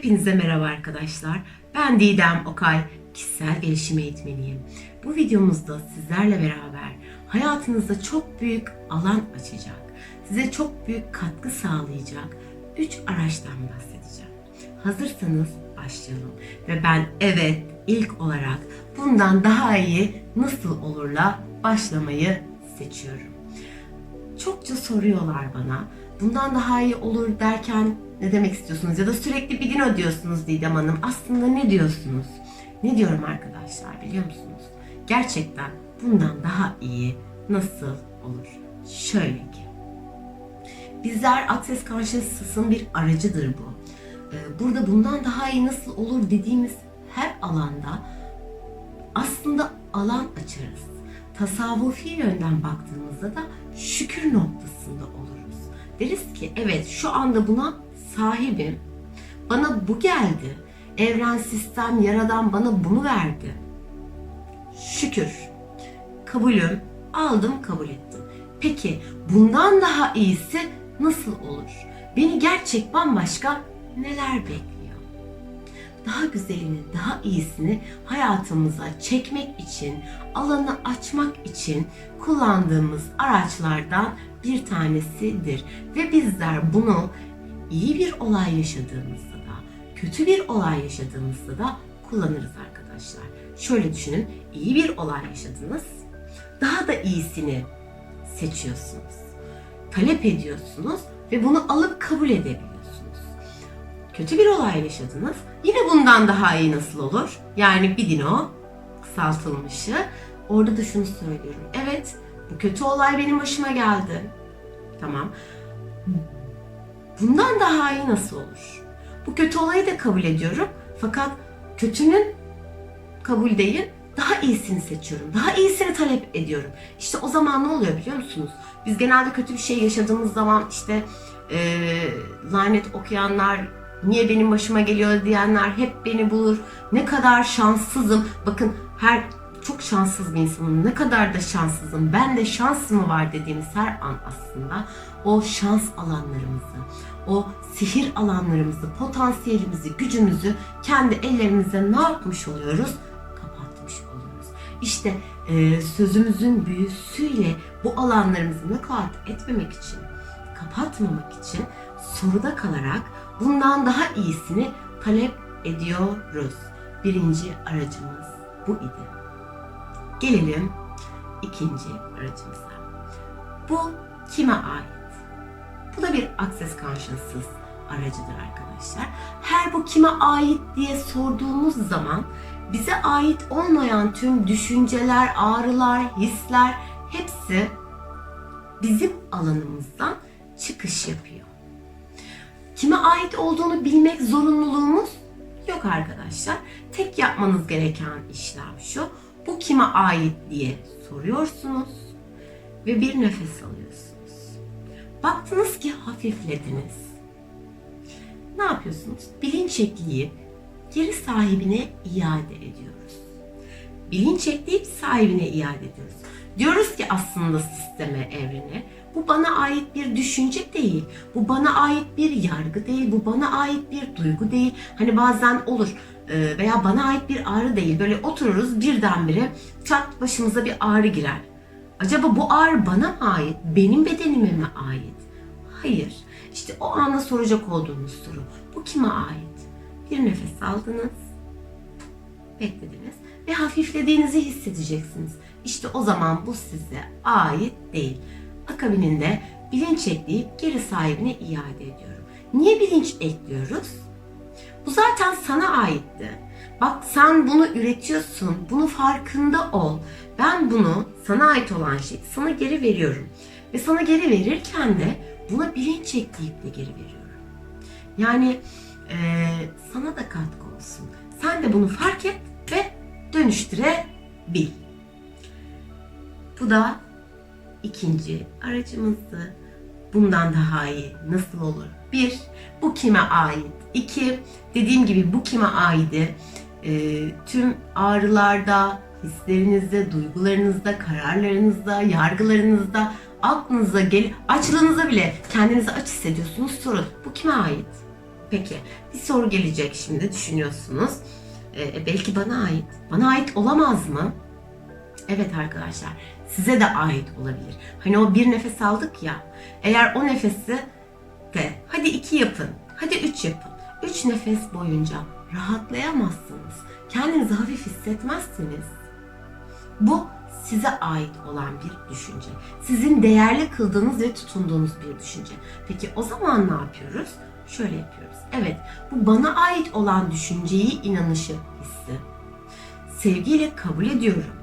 Hepinize merhaba arkadaşlar. Ben Didem Okay, kişisel gelişim eğitmeniyim. Bu videomuzda sizlerle beraber hayatınızda çok büyük alan açacak, size çok büyük katkı sağlayacak 3 araçtan bahsedeceğim. Hazırsanız başlayalım. Ve ben evet ilk olarak bundan daha iyi nasıl olurla başlamayı seçiyorum. Çokça soruyorlar bana. Bundan daha iyi olur derken ne demek istiyorsunuz? Ya da sürekli bir gün diyorsunuz Didem Hanım. Aslında ne diyorsunuz? Ne diyorum arkadaşlar biliyor musunuz? Gerçekten bundan daha iyi nasıl olur? Şöyle ki. Bizler Access Consciousness'ın bir aracıdır bu. Ee, Burada bundan daha iyi nasıl olur dediğimiz her alanda aslında alan açarız. Tasavvufi yönden baktığımızda da şükür noktasında oluruz. Deriz ki evet şu anda buna sahibim. Bana bu geldi. Evren, sistem, yaradan bana bunu verdi. Şükür. Kabulüm. Aldım, kabul ettim. Peki bundan daha iyisi nasıl olur? Beni gerçek bambaşka neler bekliyor? daha güzelini, daha iyisini hayatımıza çekmek için, alanı açmak için kullandığımız araçlardan bir tanesidir. Ve bizler bunu iyi bir olay yaşadığımızda da, kötü bir olay yaşadığımızda da kullanırız arkadaşlar. Şöyle düşünün, iyi bir olay yaşadınız, daha da iyisini seçiyorsunuz. Talep ediyorsunuz ve bunu alıp kabul edebiliyorsunuz kötü bir olay yaşadınız. Yine bundan daha iyi nasıl olur? Yani bir dino kısaltılmışı. Orada da şunu söylüyorum. Evet kötü olay benim başıma geldi. Tamam. Bundan daha iyi nasıl olur? Bu kötü olayı da kabul ediyorum. Fakat kötünün kabul değil, daha iyisini seçiyorum. Daha iyisini talep ediyorum. İşte o zaman ne oluyor biliyor musunuz? Biz genelde kötü bir şey yaşadığımız zaman işte eee lanet okuyanlar, niye benim başıma geliyor diyenler hep beni bulur. Ne kadar şanssızım. Bakın her çok şanssız bir insanım. Ne kadar da şanssızım. Ben de şans mı var dediğimiz her an aslında o şans alanlarımızı, o sihir alanlarımızı, potansiyelimizi, gücümüzü kendi ellerimizle ne yapmış oluyoruz? Kapatmış oluyoruz. İşte e, sözümüzün büyüsüyle bu alanlarımızı naklat etmemek için, kapatmamak için soruda kalarak bundan daha iyisini talep ediyoruz. Birinci aracımız bu idi. Gelelim ikinci aracımıza. Bu kime ait? Bu da bir Access Consciousness aracıdır arkadaşlar. Her bu kime ait diye sorduğumuz zaman bize ait olmayan tüm düşünceler, ağrılar, hisler hepsi bizim alanımızdan çıkış yapıyor. Kime ait olduğunu bilmek zorunluluğumuz yok arkadaşlar. Tek yapmanız gereken işlem şu. Bu kime ait diye soruyorsunuz ve bir nefes alıyorsunuz. Baktınız ki hafiflediniz. Ne yapıyorsunuz? Bilinç ekleyip geri sahibine iade ediyoruz. Bilinç ekleyip sahibine iade ediyoruz. Diyoruz ki aslında sisteme, evrene bu bana ait bir düşünce değil. Bu bana ait bir yargı değil. Bu bana ait bir duygu değil. Hani bazen olur veya bana ait bir ağrı değil. Böyle otururuz birdenbire çat başımıza bir ağrı girer. Acaba bu ağrı bana mı ait? Benim bedenime mi ait? Hayır. İşte o anda soracak olduğunuz soru. Bu kime ait? Bir nefes aldınız. Beklediniz ve hafiflediğinizi hissedeceksiniz. İşte o zaman bu size ait değil. Akabininde bilinç ekleyip geri sahibine iade ediyorum. Niye bilinç ekliyoruz? Bu zaten sana aitti. Bak sen bunu üretiyorsun. Bunu farkında ol. Ben bunu sana ait olan şey sana geri veriyorum. Ve sana geri verirken de buna bilinç ekleyip de geri veriyorum. Yani eee, sana da katkı olsun. Sen de bunu fark et ve dönüştürebil. Bu da ikinci aracımızdı. Bundan daha iyi nasıl olur? Bir, bu kime ait? İki, dediğim gibi bu kime ait? Ee, tüm ağrılarda, hislerinizde, duygularınızda, kararlarınızda, yargılarınızda, aklınıza gel, açlığınıza bile kendinizi aç hissediyorsunuz. Sorun, bu kime ait? Peki bir soru gelecek şimdi düşünüyorsunuz. Ee, belki bana ait. Bana ait olamaz mı? Evet arkadaşlar size de ait olabilir. Hani o bir nefes aldık ya. Eğer o nefesi de hadi iki yapın. Hadi üç yapın. Üç nefes boyunca rahatlayamazsınız. Kendinizi hafif hissetmezsiniz. Bu size ait olan bir düşünce. Sizin değerli kıldığınız ve tutunduğunuz bir düşünce. Peki o zaman ne yapıyoruz? Şöyle yapıyoruz. Evet, bu bana ait olan düşünceyi, inanışı, hissi sevgiyle kabul ediyorum.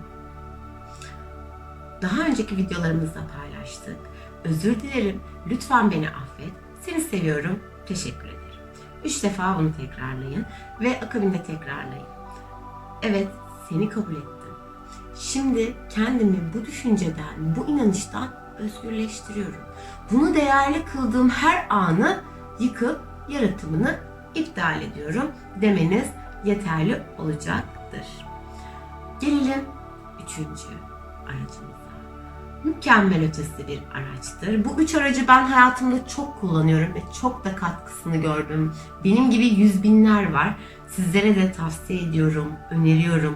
Daha önceki videolarımızda paylaştık. Özür dilerim. Lütfen beni affet. Seni seviyorum. Teşekkür ederim. Üç defa bunu tekrarlayın ve akabinde tekrarlayın. Evet, seni kabul ettim. Şimdi kendimi bu düşünceden, bu inanıştan özgürleştiriyorum. Bunu değerli kıldığım her anı yıkıp yaratımını iptal ediyorum demeniz yeterli olacaktır. Gelelim üçüncü aracımıza. Mükemmel ötesi bir araçtır. Bu üç aracı ben hayatımda çok kullanıyorum ve çok da katkısını gördüm. Benim gibi yüz binler var. Sizlere de tavsiye ediyorum, öneriyorum.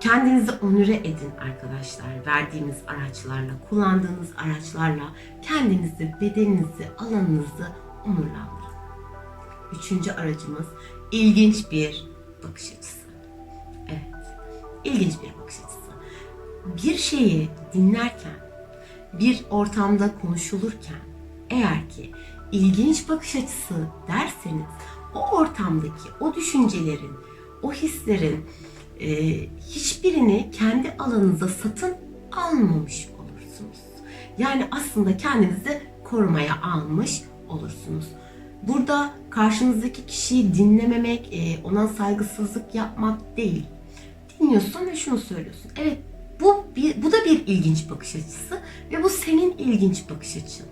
Kendinizi onure edin arkadaşlar. Verdiğimiz araçlarla, kullandığınız araçlarla kendinizi, bedeninizi, alanınızı onurlandırın. Üçüncü aracımız ilginç bir bakış açısı. Evet, ilginç bir bakış açısı. Bir şeyi dinlerken, bir ortamda konuşulurken eğer ki ilginç bakış açısı derseniz o ortamdaki o düşüncelerin, o hislerin e, hiçbirini kendi alanınıza satın almamış olursunuz. Yani aslında kendinizi korumaya almış olursunuz. Burada karşınızdaki kişiyi dinlememek, e, ona saygısızlık yapmak değil. Dinliyorsun ve şunu söylüyorsun. Evet bir, bu da bir ilginç bakış açısı ve bu senin ilginç bakış açın.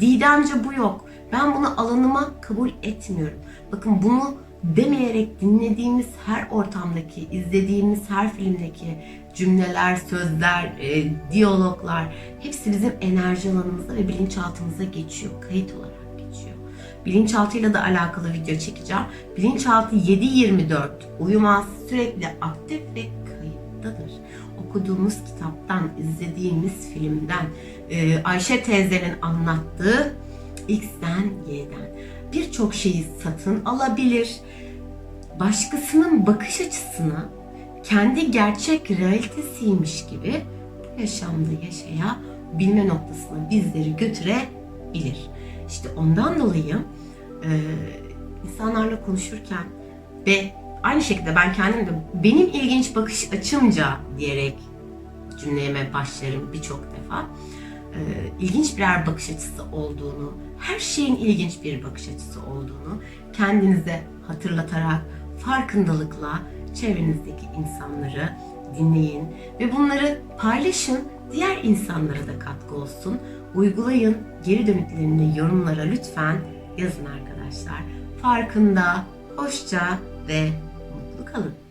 Didemce bu yok. Ben bunu alanıma kabul etmiyorum. Bakın bunu demeyerek dinlediğimiz her ortamdaki, izlediğimiz her filmdeki cümleler, sözler, e, diyaloglar hepsi bizim enerji alanımızda ve bilinçaltımıza geçiyor. Kayıt olarak geçiyor. Bilinçaltıyla da alakalı video çekeceğim. Bilinçaltı 7-24 uyumaz, sürekli aktif ve kayıttadır. Okuduğumuz kitaptan, izlediğimiz filmden, e, Ayşe teyzenin anlattığı X'den Y'den birçok şeyi satın alabilir. Başkasının bakış açısını kendi gerçek realitesiymiş gibi bu yaşamda yaşayabilme noktasına bizleri götürebilir. İşte ondan dolayı e, insanlarla konuşurken ve aynı şekilde ben kendim de benim ilginç bakış açımca diyerek cümleme başlarım birçok defa. E, ilginç birer bakış açısı olduğunu, her şeyin ilginç bir bakış açısı olduğunu kendinize hatırlatarak farkındalıkla çevrenizdeki insanları dinleyin ve bunları paylaşın. Diğer insanlara da katkı olsun. Uygulayın. Geri dönüklerini yorumlara lütfen yazın arkadaşlar. Farkında, hoşça ve mutlu kalın.